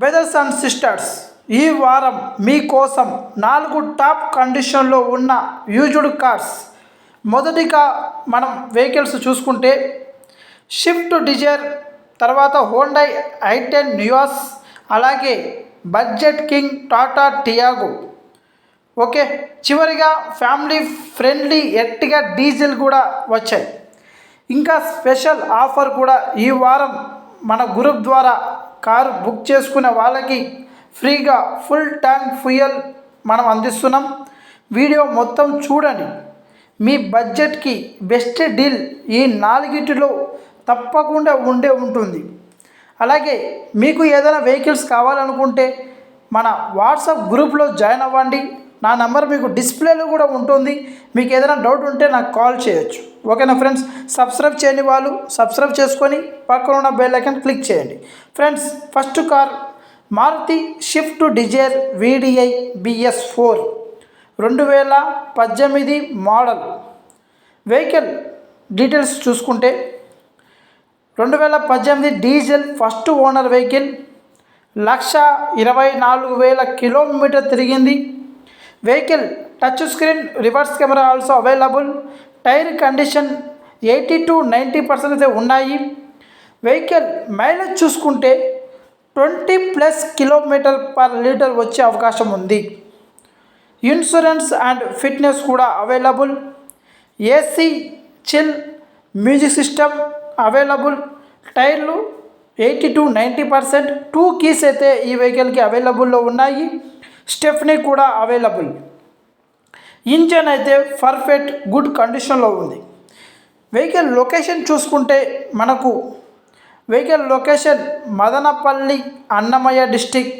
Brothers and sisters ఈ వారం మీకోసం నాలుగు టాప్ కండిషన్లో ఉన్న యూజ్డ్ కార్స్ మొదటిగా మనం వెహికల్స్ చూసుకుంటే షిఫ్ట్ డిజైర్ తర్వాత హోండై ఐటెన్ న్యూయాస్ అలాగే budget king Tata Tiago okay చివరిగా ఫ్యామిలీ ఫ్రెండ్లీ ఎట్టిగా డీజిల్ కూడా వచ్చాయి. ఇంకా స్పెషల్ ఆఫర్ కూడా ఈ వారం మన గ్రూప్ ద్వారా కారు బుక్ చేసుకునే వాళ్ళకి ఫ్రీగా ఫుల్ ట్యాంక్ ఫ్యూయల్ మనం అందిస్తున్నాం. వీడియో మొత్తం చూడండి. మీ బడ్జెట్కి బెస్ట్ డీల్ ఈ నాలుగిటిలో తప్పకుండా ఉండే ఉంటుంది. అలాగే మీకు ఏదైనా వెహికల్స్ కావాలనుకుంటే మన వాట్సాప్ గ్రూప్లో జాయిన్ అవ్వండి. నా నంబర్ మీకు డిస్ప్లేలో కూడా ఉంటుంది. మీకు ఏదైనా డౌట్ ఉంటే నాకు కాల్ చేయొచ్చు. ఓకేనా ఫ్రెండ్స్? సబ్స్క్రైబ్ చేయని వాళ్ళు సబ్స్క్రైబ్ చేసుకొని పక్కన ఉన్న బెల్ ఐకాన్ క్లిక్ చేయండి. Friends first car Maruti Swift Dzire VDI BS four రెండు వేల పద్దెనిమిది మోడల్. వెహికల్ డీటెయిల్స్ చూసుకుంటే రెండు వేల పద్దెనిమిది diesel first owner vehicle lakh ఇరవై నాలుగు వేల కిలోమీటర్ తిరిగింది. Vehicle touch screen reverse camera also available tyre condition eighty to ninety percent అయితే ఉన్నాయి. వెహికల్ మైలేజ్ చూసుకుంటే twenty plus kilometre per litre వచ్చే అవకాశం ఉంది. ఇన్సూరెన్స్ అండ్ ఫిట్నెస్ కూడా available AC chill music system available టైర్లు eighty to ninety percent two keys అయితే ఈ వెహికల్కి అవైలబుల్లో ఉన్నాయి. స్టెఫ్నీ కూడా అవైలబుల్. ఇంజన్ అయితే పర్ఫెక్ట్ గుడ్ కండిషన్లో ఉంది. వెహికల్ లొకేషన్ చూసుకుంటే మనకు vehicle location Madanapalle Annamayya district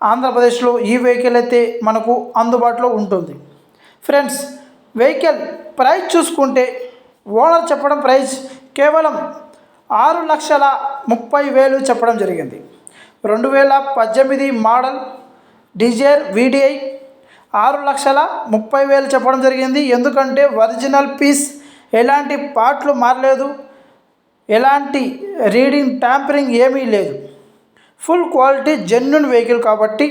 ఆంధ్రప్రదేశ్లో ఈ వెహికల్ అయితే మనకు అందుబాటులో ఉంటుంది. ఫ్రెండ్స్ వెహికల్ ప్రైస్ చూసుకుంటే ఓనర్ చెప్పడం ప్రైస్ కేవలం ఆరు లక్షల ముప్పై వేలు చెప్పడం జరిగింది. రెండు వేల పద్దెనిమిది మోడల్ డిజైర్ వీడిఐ ఆరు లక్షల ముప్పై వేలు చెప్పడం జరిగింది. ఎందుకంటే ఒరిజినల్ పీస్ ఎలాంటి పార్ట్లు మారలేదు. ఎలాంటి రీడింగ్ ట్యాంపరింగ్ ఏమీ లేదు. ఫుల్ క్వాలిటీ జెన్యున్ వెహికల్ కాబట్టి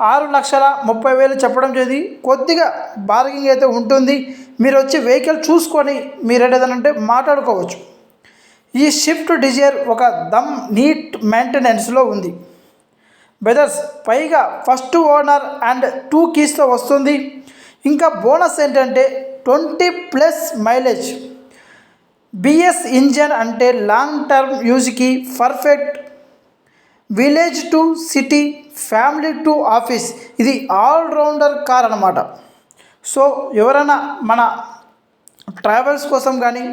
ఆరు లక్షల ముప్పై వేలు చెప్పడం జరిగింది. కొద్దిగా బార్గింగ్ అయితే ఉంటుంది. మీరు వచ్చి వెహికల్ చూసుకొని మీరు ఏదైనా మాట్లాడుకోవచ్చు. ఈ షిఫ్ట్ డిజైర్ ఒక దమ్ నీట్ మెయింటెనెన్స్లో ఉంది. బ్రదర్స్ పైగా ఫస్ట్ ఓనర్ అండ్ టూ కీస్తో వస్తుంది. ఇంకా బోనస్ ఏంటంటే twenty plus mileage BS engine అంటే long term యూజ్కి perfect village to city family to office ఇది ఆల్రౌండర్ కార్ అనమాట సో ఎవరైనా మన ట్రావెల్స్ కోసం కానీ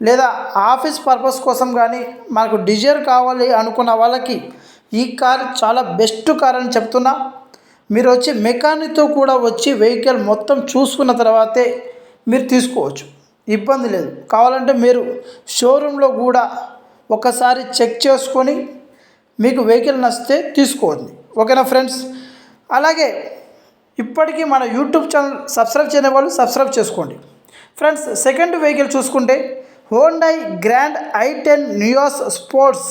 లేదా ఆఫీస్ పర్పస్ కోసం కానీ మనకు డిజైర్ కావాలి అనుకున్న వాళ్ళకి ఈ కార్ చాలా బెస్ట్ కార్ అని చెప్తున్నా. మీరు వచ్చి మెకానిక్తో కూడా వచ్చి వెహికల్ మొత్తం చూసుకున్న తర్వాతే మీరు తీసుకోవచ్చు. ఇబ్బంది లేదు. కావాలంటే మీరు షోరూంలో కూడా ఒకసారి చెక్ చేసుకొని మీకు వెహికల్ నచ్చితే తీసుకోండి. ఓకేనా ఫ్రెండ్స్? అలాగే ఇప్పటికీ మన యూట్యూబ్ ఛానల్ సబ్స్క్రైబ్ చేయని వాళ్ళు సబ్స్క్రైబ్ చేసుకోండి. ఫ్రెండ్స్ సెకండ్ వెహికల్ చూసుకుంటే Hyundai grand i ten Nios sports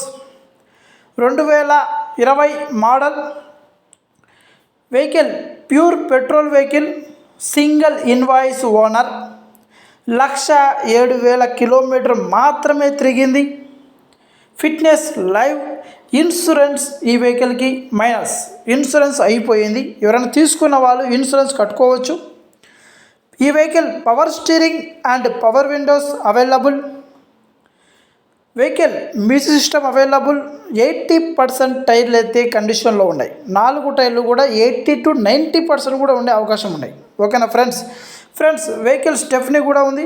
రెండు వేల ఇరవై model vehicle pure petrol vehicle single invoice owner. Lakh ఏడు వేల కిలోమీటర్ మాత్రమే తిరిగింది. ఫిట్నెస్ లైవ్ ఇన్సూరెన్స్ ఈ వెహికల్కి మైనస్. ఇన్సూరెన్స్ అయిపోయింది. ఎవరైనా తీసుకున్న వాళ్ళు ఇన్సూరెన్స్ కట్టుకోవచ్చు. ఈ vehicle power steering and power windows available. Vehicle music system available eighty percent టైర్లు అయితే కండిషన్లో ఉన్నాయి. నాలుగు టైర్లు కూడా ఎయిటీ టు నైంటీ పర్సెంట్ కూడా ఉండే అవకాశం ఉన్నాయి. ఓకేనా ఫ్రెండ్స్? ఫ్రెండ్స్ వెహికల్ స్టెఫ్నీ కూడా ఉంది.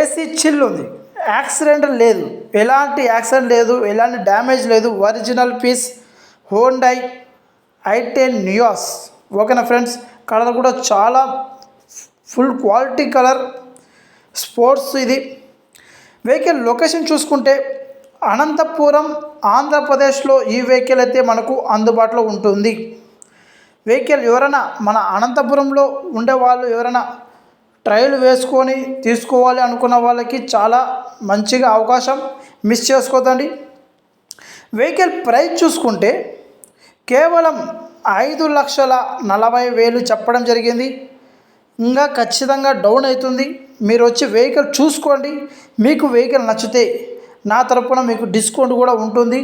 ఏసీ చిల్ ఉంది. యాక్సిడెంట్ లేదు. ఎలాంటి యాక్సిడెంట్ లేదు. ఎలాంటి డ్యామేజ్ లేదు. Original piece Hyundai i ten Nios ఓకేనా ఫ్రెండ్స్? కలర్ కూడా చాలా ఫుల్ క్వాలిటీ కలర్. స్పోర్ట్స్ ఇది. వెహికల్ లొకేషన్ చూసుకుంటే అనంతపురం ఆంధ్రప్రదేశ్లో ఈ వెహికల్ అయితే మనకు అందుబాటులో ఉంటుంది. వెహికల్ ఎవరైనా మన అనంతపురంలో ఉండే వాళ్ళు ఎవరైనా ట్రయల్ వేసుకొని తీసుకోవాలి అనుకున్న వాళ్ళకి చాలా మంచిగా అవకాశం మిస్ చేసుకోదండి. వెహికల్ ప్రైస్ చూసుకుంటే కేవలం ఐదు లక్షల నలభై వేలు చెప్పడం జరిగింది. ఇంకా ఖచ్చితంగా డౌన్ అవుతుంది. మీరు వచ్చి వెహికల్ చూసుకోండి. మీకు వెహికల్ నచ్చితే నా తరపున మీకు డిస్కౌంట్ కూడా ఉంటుంది.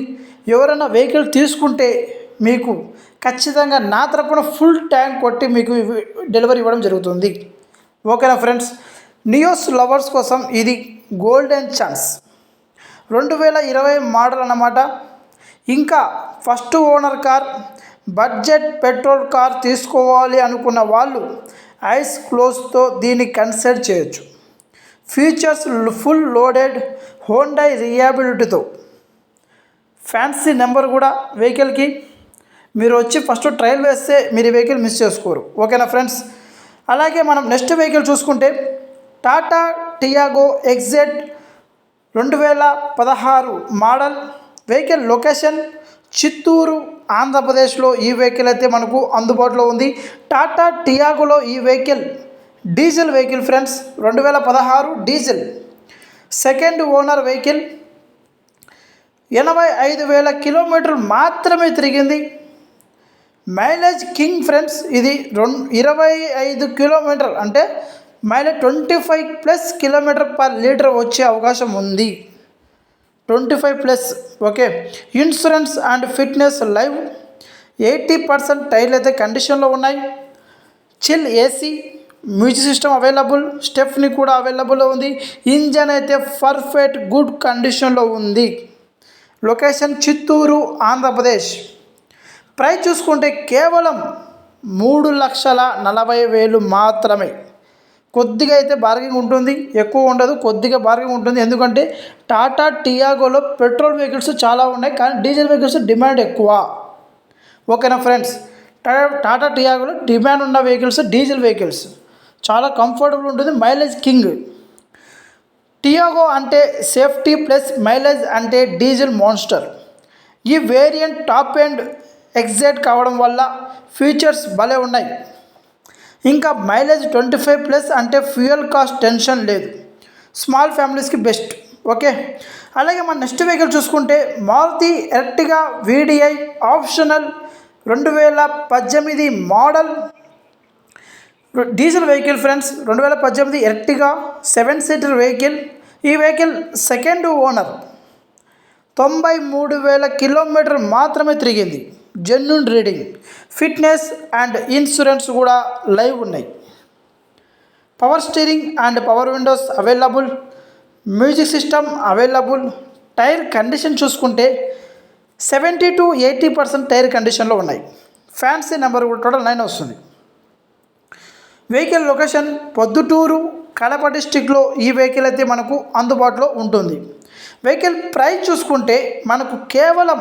ఎవరైనా వెహికల్ తీసుకుంటే మీకు ఖచ్చితంగా నా తరపున ఫుల్ ట్యాంక్ కొట్టి మీకు డెలివరీ ఇవ్వడం జరుగుతుంది. ఓకేనా ఫ్రెండ్స్ నియోస్ లవర్స్ కోసం ఇది గోల్డెన్ ఛాన్స్ రెండు వేల ఇరవై మోడల్ అన్నమాట. ఇంకా first owner car budget petrol car తీసుకోవాలి అనుకున్న వాళ్ళు ఐస్ క్లోజ్తో దీన్ని కన్సిడర్ చేయొచ్చు. ఫీచర్స్ ఫుల్ లోడెడ్ హోండై రియాబిలిటీతో. ఫ్యాన్సీ నెంబర్ కూడా వెహికల్కి. మీరు వచ్చి ఫస్ట్ ట్రయల్ వేస్తే మీరు ఈ వెహికల్ మిస్ చేసుకోరు. ఓకేనా ఫ్రెండ్స్? అలాగే మనం నెక్స్ట్ వెహికల్ చూసుకుంటే టాటా టియాగో ఎగ్జెట్ రెండు వేల పదహారు మోడల్. వెహికల్ లొకేషన్ చిత్తూరు ఆంధ్రప్రదేశ్లో ఈ వెహికల్ అయితే మనకు అందుబాటులో ఉంది. టాటా టియాగోలో ఈ వెహికల్ డీజిల్ వెహికల్ ఫ్రెండ్స్ రెండు వేల పదహారు డీజిల్. సెకండ్ ఓనర్ వెహికల్ ఎనభై ఐదు వేల కిలోమీటర్లు మాత్రమే తిరిగింది. మైలేజ్ కింగ్ ఫ్రెండ్స్ ఇది రెండు ఇరవై ఐదు కిలోమీటర్ అంటే mileage twenty five plus kilometre per litre వచ్చే అవకాశం ఉంది. Twenty five plus okay. Insurance and fitness live eighty percent టైర్లు అయితే కండిషన్లో ఉన్నాయి. Chill AC music system available stepney కూడా అవైలబుల్లో ఉంది. ఇంజన్ అయితే పర్ఫెక్ట్ గుడ్ కండిషన్లో ఉంది. లొకేషన్ చిత్తూరు ఆంధ్రప్రదేశ్. ప్రైస్ చూసుకుంటే కేవలం మూడు లక్షల నలభై వేలు మాత్రమే. కొద్దిగా అయితే బార్గింగ్ ఉంటుంది ఎక్కువ ఉండదు కొద్దిగా బార్గింగ్ ఉంటుంది. ఎందుకంటే టాటా టియాగోలో పెట్రోల్ వెహికల్స్ చాలా ఉన్నాయి కానీ డీజిల్ వెహికల్స్ డిమాండ్ ఎక్కువ. ఓకేనా ఫ్రెండ్స్ టాటా టియాగోలో డిమాండ్ ఉన్న వెహికల్స్ డీజిల్ వెహికల్స్ చాలా కంఫర్టబుల్ ఉంటుంది మైలేజ్ కింగ్ టియాగో అంటే సేఫ్టీ ప్లస్ మైలేజ్ అంటే డీజిల్ మాన్స్టర్ ఈ వేరియంట్ టాప్ అండ్ ఎగ్జైట్ కావడం వల్ల ఫీచర్స్ భలే ఉన్నాయి. ఇంకా మైలేజ్ ట్వంటీ ఫైవ్ ప్లస్ అంటే ఫ్యూయల్ కాస్ట్ టెన్షన్ లేదు. స్మాల్ ఫ్యామిలీస్కి బెస్ట్. ఓకే? అలాగే మన నెక్స్ట్ వెహికల్ చూసుకుంటే మారుతి ఎర్టిగా వీడిఐ ఆప్షనల్ రెండు వేల పద్దెనిమిది మోడల్. డీజిల్ వెహికల్ ఫ్రెండ్స్ రెండు వేల పద్దెనిమిది ఎర్టిగా సెవెన్ సీటర్ వెహికల్. ఈ వెహికల్ సెకండ్ ఓనర్. తొంభై మూడు వేల కిలోమీటర్ మాత్రమే తిరిగింది. Genuine reading fitness and insurance కూడా లైవ్ ఉన్నాయి. Power steering and power windows available music system available tyre condition చూసుకుంటే seventy to eighty percent tyre కండిషన్లో ఉన్నాయి. ఫ్యాన్సీ నెంబర్ కూడా టోటల్ నైన్ వస్తుంది. వెహికల్ లొకేషన్ పొద్దుటూరు కడప డిస్టిక్లో ఈ వెహికల్ అయితే మనకు అందుబాటులో ఉంటుంది. వెహికల్ ప్రైస్ చూసుకుంటే మనకు కేవలం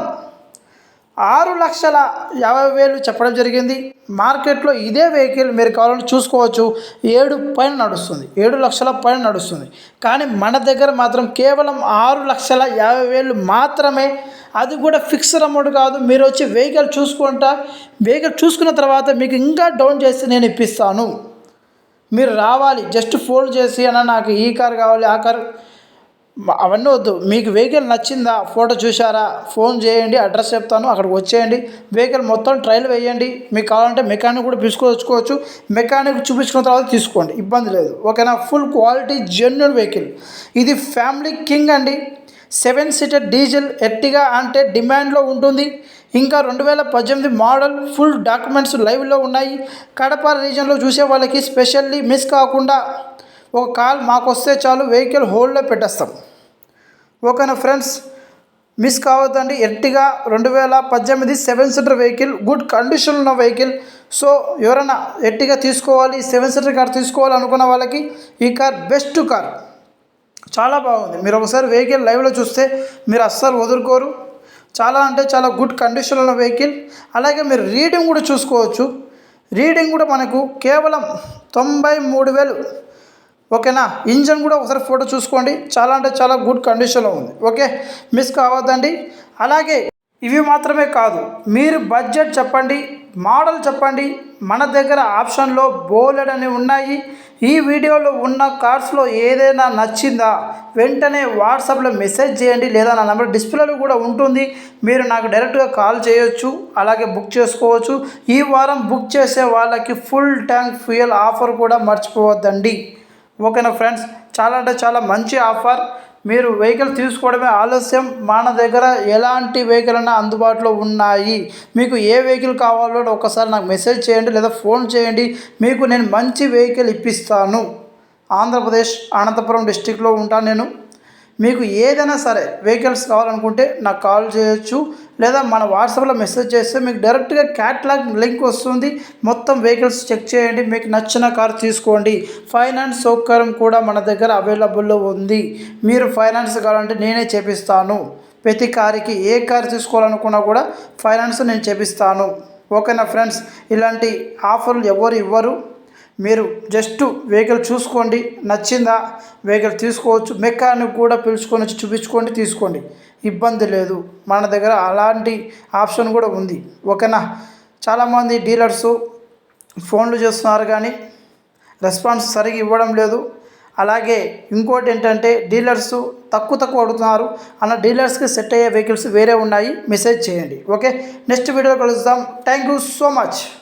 ఆరు లక్షల యాభై వేలు చెప్పడం జరిగింది. మార్కెట్లో ఇదే వెహికల్ మీరు కావాలని చూసుకోవచ్చు. ఏడు పైన నడుస్తుంది. ఏడు లక్షల పైన నడుస్తుంది. కానీ మన దగ్గర మాత్రం కేవలం ఆరు లక్షల యాభై వేలు మాత్రమే. అది కూడా ఫిక్స్డ్ అమౌంట్ కాదు. మీరు వచ్చి వెహికల్ చూసుకుంటా వెహికల్ చూసుకున్న తర్వాత మీకు ఇంకా డౌన్ చేసి నేను ఇప్పిస్తాను. మీరు రావాలి. జస్ట్ ఫోన్ చేసి అన్న నాకు ఈ కార్ కావాలి ఆ కార్ అవన్నీ వద్దు. మీకు వెహికల్ నచ్చిందా ఫోటో చూసారా ఫోన్ చేయండి అడ్రస్ చెప్తాను అక్కడికి వచ్చేయండి. వెహికల్ మొత్తం ట్రయల్ వేయండి. మీకు కావాలంటే మెకానిక్ కూడా పిలుచుకోవచ్చుకోవచ్చు మెకానిక్ చూపించుకున్న తర్వాత తీసుకోండి. ఇబ్బంది లేదు. ఓకేనా? ఫుల్ క్వాలిటీ జెన్యున్ వెహికల్ ఇది ఫ్యామిలీ కింగ్ అండి. సెవెన్ సీటర్ డీజిల్ ఎట్టిగా అంటే డిమాండ్లో ఉంటుంది. ఇంకా రెండు వేల పద్దెనిమిది మోడల్ ఫుల్ డాక్యుమెంట్స్ లైవ్లో ఉన్నాయి. కడప రీజన్లో చూసే వాళ్ళకి స్పెషల్లీ మిస్ కాకుండా ఒక కాల్ మాకు వస్తే చాలు వెహికల్ హోల్డ్లో పెట్టేస్తాం. ఓకేనా ఫ్రెండ్స్? మిస్ కావద్దండి. ఎర్టిగా రెండు వేల పద్దెనిమిది seven seater vehicle good condition ఉన్న వెహికల్. సో ఎవరైనా ఎర్టిగా తీసుకోవాలి సెవెన్ సీటర్ కార్ తీసుకోవాలి అనుకున్న వాళ్ళకి ఈ కార్ బెస్ట్ కార్. చాలా బాగుంది. మీరు ఒకసారి వెహికల్ లైవ్లో చూస్తే మీరు అస్సలు వదులుకోరు. చాలా అంటే చాలా గుడ్ కండిషన్లో ఉన్న వెహికల్. అలాగే మీరు రీడింగ్ కూడా చూసుకోవచ్చు. రీడింగ్ కూడా మనకు కేవలం తొంభై మూడు వేలు ఓకేనా? ఇంజన్ కూడా ఒకసారి ఫోటో చూసుకోండి. చాలా అంటే చాలా గుడ్ కండిషన్లో ఉంది. ఓకే? మిస్ కావద్దండి. అలాగే ఇవి మాత్రమే కాదు మీరు బడ్జెట్ చెప్పండి మోడల్ చెప్పండి మన దగ్గర ఆప్షన్లో బోలెడ్ అని ఉన్నాయి. ఈ వీడియోలో ఉన్న కార్స్లో ఏదైనా నచ్చిందా వెంటనే వాట్సాప్లో మెసేజ్ చేయండి లేదా నా నెంబర్ డిస్ప్లేలో కూడా ఉంటుంది. మీరు నాకు డైరెక్ట్గా కాల్ చేయొచ్చు అలాగే బుక్ చేసుకోవచ్చు. ఈ వారం బుక్ చేసే వాళ్ళకి ఫుల్ ట్యాంక్ ఫ్యూయల్ ఆఫర్ కూడా మర్చిపోవద్దండి. ఓకేనా ఫ్రెండ్స్? చాలా అంటే చాలా మంచి ఆఫర్. మీరు వెహికల్ తీసుకోవడమే ఆలస్యం. మన దగ్గర ఎలాంటి వెహికల్ అయినా అందుబాటులో ఉన్నాయి. మీకు ఏ వెహికల్ కావాలో ఒకసారి నాకు మెసేజ్ చేయండి లేదా ఫోన్ చేయండి. మీకు నేను మంచి వెహికల్ ఇప్పిస్తాను. ఆంధ్రప్రదేశ్ అనంతపురం డిస్టిక్లో ఉంటాను నేను. మీకు ఏదైనా సరే వెహికల్స్ కావాలనుకుంటే నాకు కాల్ చేయొచ్చు. లేదా మన వాట్సాప్లో మెసేజ్ చేస్తే మీకు డైరెక్ట్గా క్యాట్లాగ్ లింక్ వస్తుంది. మొత్తం వెహికల్స్ చెక్ చేయండి. మీకు నచ్చిన కారు తీసుకోండి. ఫైనాన్స్ సౌకర్యం కూడా మన దగ్గర అవైలబుల్లో ఉంది. మీరు ఫైనాన్స్ కావాలంటే నేనే చేపిస్తాను. ప్రతి కారుకి ఏ కారు తీసుకోవాలనుకున్నా కూడా ఫైనాన్స్ నేను చేపిస్తాను. ఓకేనా ఫ్రెండ్స్? ఇలాంటి ఆఫర్లు ఎవరు ఇవ్వరు. మీరు జస్ట్ వెహికల్ చూసుకోండి. నచ్చిందా? వెహికల్ తీసుకోవచ్చు. మెకానిక్ కూడా పిలుచుకొని వచ్చి చూపించుకోండి తీసుకోండి. ఇబ్బంది లేదు. మన దగ్గర అలాంటి ఆప్షన్ కూడా ఉంది. ఓకేనా? చాలామంది డీలర్సు ఫోన్లు చేస్తున్నారు కానీ రెస్పాన్స్ సరిగా ఇవ్వడం లేదు. అలాగే ఇంకోటి ఏంటంటే డీలర్స్ తక్కువ తక్కువ అడుగుతున్నారు. అన్న డీలర్స్కి సెట్ అయ్యే వెహికల్స్ వేరే ఉన్నాయి. మెసేజ్ చేయండి. ఓకే? నెక్స్ట్ వీడియో కలుద్దాం. Thank you so much.